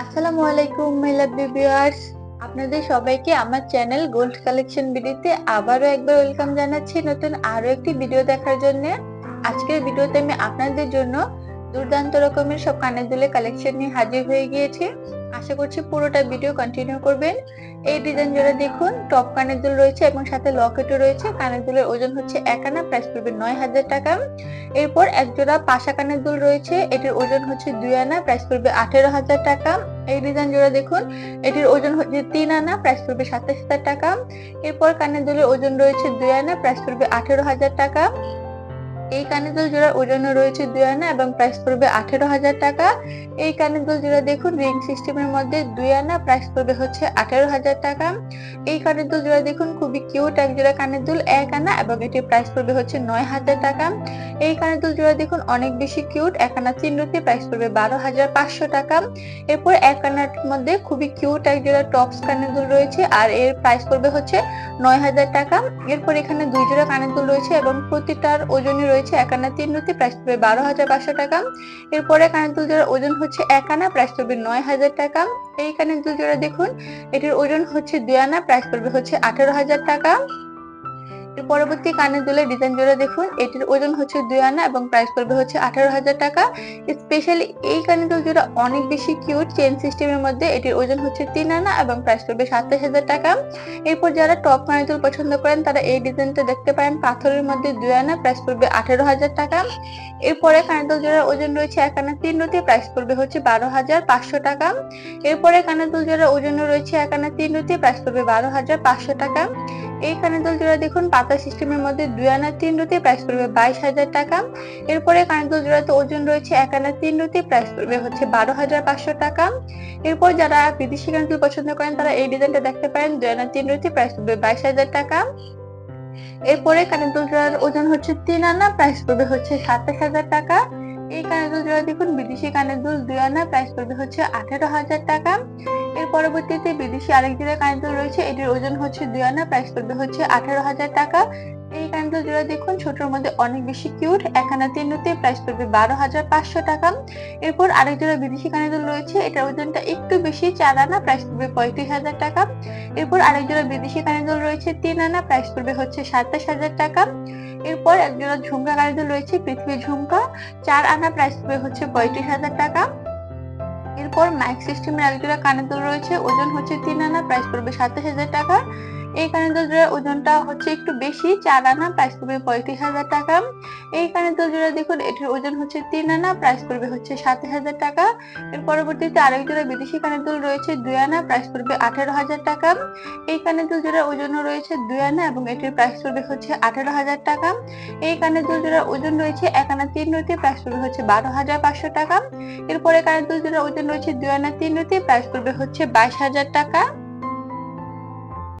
আসসালামু আলাইকুম my lovely viewers আপনাদের সবাইকে আমার চ্যানেল গোল্ড কালেকশন ভিডিওতে আবারও একবার ওয়েলকাম জানাচ্ছি নতুন আরও একটি ভিডিও দেখার জন্য। আজকের ভিডিওতে আমি আপনাদের জন্য দুর্দান্ত রকমের সব কানের দুলের কালেকশন নিয়ে হাজির হয়ে গিয়েছি। আশা করছি পুরোটা ভিডিও কন্টিনিউ করবেন। এই ডিজাইন জোড়া দেখুন টপ কানের দুল রয়েছে এবং সাথে লকেটও রয়েছে। কানের দুলের ওজন হচ্ছে এক আনা প্রাইস পড়বে নয় হাজার টাকা। এরপর এক জোড়া পাশা কানের দুল রয়েছে, এটির ওজন হচ্ছে দুই আনা প্রাইস পড়বে আঠেরো হাজার টাকা। এই ডিজাইন জোড়া দেখুন, এটির ওজন হচ্ছে তিন আনা প্রাইস পড়বে সাতাশ হাজার টাকা। এরপর কানের দুলের ওজন রয়েছে দুই আনা প্রাইস পড়বে আঠেরো হাজার টাকা। এই কানের দুল জোড়ার ওজন রয়েছে দুই আনা এবং প্রাইস পড়বে আঠেরো হাজার টাকা। এই কানের দুল জোড়া দেখুন রিং সিস্টেমের মধ্যে দুই আনা প্রাইস পড়বে হচ্ছে আঠেরো হাজার টাকা। এই কানের দুল জোড়া দেখুন, খুবই কিউট এক জোড়া কানের দুল, এক আনা এবং এটির প্রাইস পড়বে হচ্ছে নয় হাজার টাকা। এই কানের দুল জোড়া দেখুন, অনেক বেশি কিউট এক আনা চিহ্নতে প্রাইস পড়বে বারো হাজার পাঁচশো টাকা। এরপর এক আনার মধ্যে খুবই কিউট এক জোড়া টপস কানের দুল রয়েছে, আর এর প্রাইস পড়বে হচ্ছে নয় হাজার টাকা। এরপর এখানে দুই জোড়া কানের দুল রয়েছে এবং প্রতিটার ওজনই রয়েছে এক আনা তিন নথি প্রাইস বারো হাজার পাঁচশো টাকা। এরপরে কানের দুল জোড়ার ওজন হচ্ছে এক আনা প্রাইস পড়বে নয় হাজার টাকা। এই কানের দুল জোড়া দেখুন, এটির ওজন হচ্ছে দুই আনা, প্রাইস পড়বে হচ্ছে আঠারো হাজার টাকা। পরবর্তী কানের দুলের ডিজাইন জোড়া দেখুন, এটির ওজন হচ্ছে দুই আনা এবং প্রাইস পড়বে হচ্ছে আঠারো হাজার টাকা। স্পেশালি এই কানের দুল জোড়া অনেক বেশি কিউট চেন সিস্টেমের মধ্যে এটির ওজন হচ্ছে তিন আনা এবং প্রাইস পড়বে সাতাশ হাজার টাকা। এরপর যারা টপ কানের দুল পছন্দ করেন, তারা এই ডিজাইনটা দেখতে পারেন, পাথরের মধ্যে দুই আনা প্রাইস পড়বে আঠারো হাজার টাকা। এরপরে কানের দুল জোড়ার ওজন রয়েছে এক আনা তিন রুটি প্রাইস পড়বে হচ্ছে বারো হাজার পাঁচশো টাকা। এরপরে কানের দুল জোড়ার ওজন রয়েছে এক আনা তিন রুটি প্রাইস পড়বে বারো হাজার পাঁচশো টাকা। এই কানের জোড়া দেখুন পাতা সিস্টেমের মধ্যে দুই আনা তিন রুটি প্রাইস পড়বে বাইশ হাজার টাকা। এরপরে কানের দুল জোড়াতে ওজন রয়েছে এক আনা তিন রুটি প্রাইস পড়বে হচ্ছে বারো হাজার পাঁচশো টাকা। এরপর যারা বিদেশি কানের দুল পছন্দ করেন, তারা এই ডিজাইনটা দেখতে পারেন, দুই আনা তিন রুটি প্রাইস পড়বে বাইশ হাজার টাকা। এরপরে কানের দুল জোড়ার ওজন হচ্ছে তিন আনা প্রাইস পড়বে হচ্ছে সাতাশ হাজার টাকা। এই কানের দুল জোড়া দেখুন, বিদেশি কানের দুল দুই আনা প্রাইস পড়বে হচ্ছে আঠারো হাজার টাকা। এর পরবর্তীতে বিদেশি আরেক জোড়া কানের দুল রয়েছে, এটির ওজন হচ্ছে দুই আনা প্রাইস পড়বে হচ্ছে আঠারো হাজার টাকা। এই কানের দুল দেখুন, ছোটর মধ্যে অনেক বেশি কিউট এক আনা, তিন রুতে প্রাইস পড়বে বারো হাজার পাঁচশো টাকা। এরপর আরেক জোড়া বিদেশি কানের দুল রয়েছে, এটার ওজনটা একটু বেশি, চার আনা প্রাইস পড়বে পঁয়ত্রিশ হাজার টাকা। এরপর আরেক জোড়া বিদেশি কানের দুল রয়েছে, তিন আনা প্রাইস পড়বে হচ্ছে সাতাশ হাজার টাকা। এরপর একজন ঝুমকা দুল রয়েছে পৃথিবী ঝুমকা। চার আনা প্রাইস হচ্ছে পঁয়ত্রিশ হাজার টাকা। এরপর মাইক সিস্টেমের একজোড়া কানের দুল রয়েছে, ওজন হচ্ছে তিন আনা প্রাইস পড়বে সাতাশ হাজার টাকা। এই কানের দুলজোড়ার ওজনটা হচ্ছে একটু বেশি, চার আনা প্রাইস পড়বে পঁয়ত্রিশ হাজার টাকা। এই কানের দুল জোড়া দেখুন, এটির ওজন হচ্ছে তিন আনা প্রাইস পড়বে হচ্ছে সাতাশ হাজার টাকা। এর পরবর্তীতে আরেক জোড়া বিদেশি কানের দুল রয়েছে দুই আনা প্রাইস পড়বে আঠারো হাজার টাকা। এই কানের দুল জোড়ার ওজনও রয়েছে দুই আনা এবং এটির প্রাইস পড়বে হচ্ছে আঠারো হাজার টাকা। এই কানের দুল জোড়ার ওজন রয়েছে এক আনা তিন রুটি প্রাইস পড়বে হচ্ছে বারো হাজার পাঁচশো টাকা। এরপরে কানের দুল জোড়ার ওজন রয়েছে দুই আনা তিন রুটি প্রাইস পড়বে হচ্ছে বাইশ হাজার টাকা।